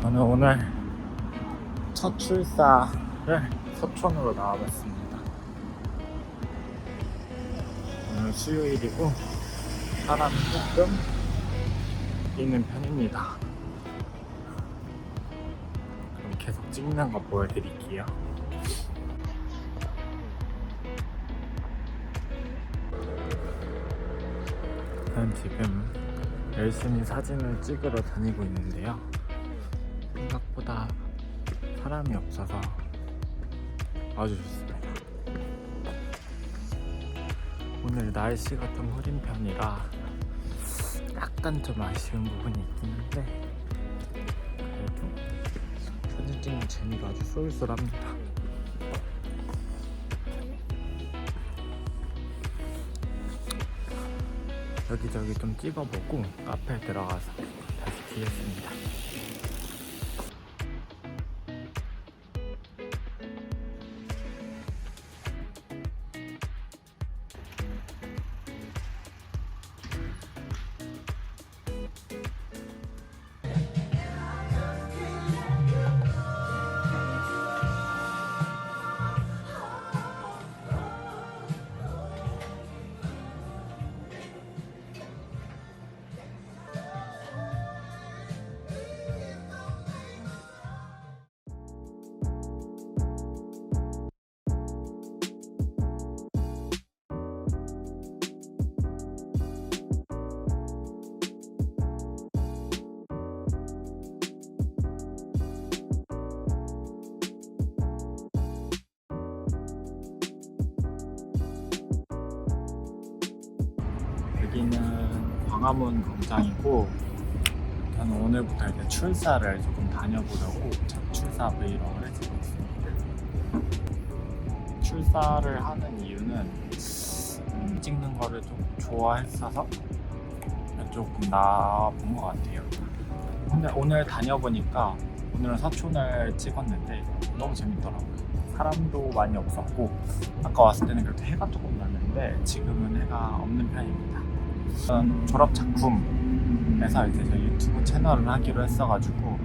저는 오늘 첫 출사를 서촌으로 나와봤습니다. 오늘 수요일이고 사람이 조금 있는 편입니다. 그럼 계속 찍는 거 보여드릴게요. 저는 지금 열심히 사진을 찍으러 다니고 있는데요. 생각보다 사람이 없어서 아주 좋습니다. 오늘 날씨가 좀 흐린 편이라 약간 좀 아쉬운 부분이 있긴 한데 그래도 사진 찍는 재미가 아주 쏠쏠합니다. 여기저기 좀 찍어보고 카페에 들어가서 다시 키겠습니다. 여기는 광화문 광장이고 저는 오늘부터 이제 출사를 조금 다녀보려고 첫 출사 브이로그를 찍고 있습니다. 출사를 하는 이유는 음, 찍는 거를 좀 좋아했어서 조금 나본 것 같아요. 근데 오늘 다녀보니까 오늘은 서촌을 찍었는데 너무 재밌더라고요. 사람도 많이 없었고 아까 왔을 때는 그래도 해가 조금 났는데 지금은 해가 없는 편입니다. 졸업 작품에서 이제 저 유튜브 채널을 하기로 했어가지고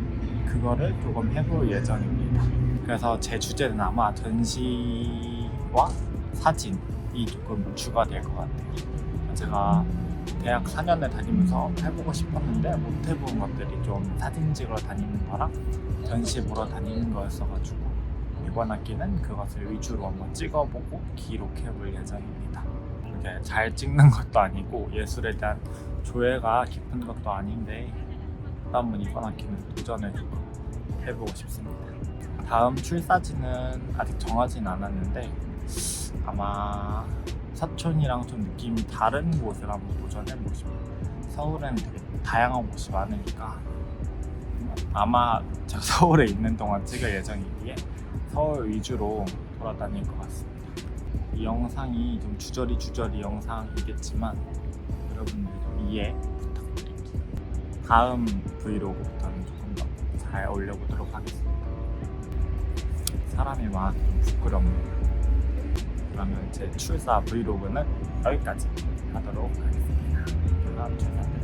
그거를 조금 해볼 예정입니다. 그래서 제 주제는 아마 전시와 사진이 조금 주가 될 것 같아요. 제가 대학 4년을 다니면서 해보고 싶었는데 못 해본 것들이 좀 사진 찍으러 다니는 거랑 전시 보러 다니는 거였어가지고 이번 학기는 그것을 위주로 한번 찍어보고 기록해볼 예정입니다. 이게 잘 찍는 것도 아니고 예술에 대한 조예가 깊은 것도 아닌데 한번 이번 학기는 도전을 좀 해보고 싶습니다. 다음 출사지는 아직 정하진 않았는데 아마 서촌이랑 좀 느낌이 다른 곳을 한번 도전해보고 싶어요. 서울은 되게 다양한 곳이 많으니까 아마 제가 서울에 있는 동안 찍을 예정이기에 서울 위주로 돌아다닐 것 같습니다. 이 영상이 좀 주저리 주저리 영상이겠지만 여러분들 좀 이해 부탁드릴게요. 다음 브이로그부터는 조금 더 잘 올려보도록 하겠습니다. 사람이 많아서 좀 부끄럽네요. 그러면 제 출사 브이로그는 여기까지 하도록 하겠습니다. 다음 주에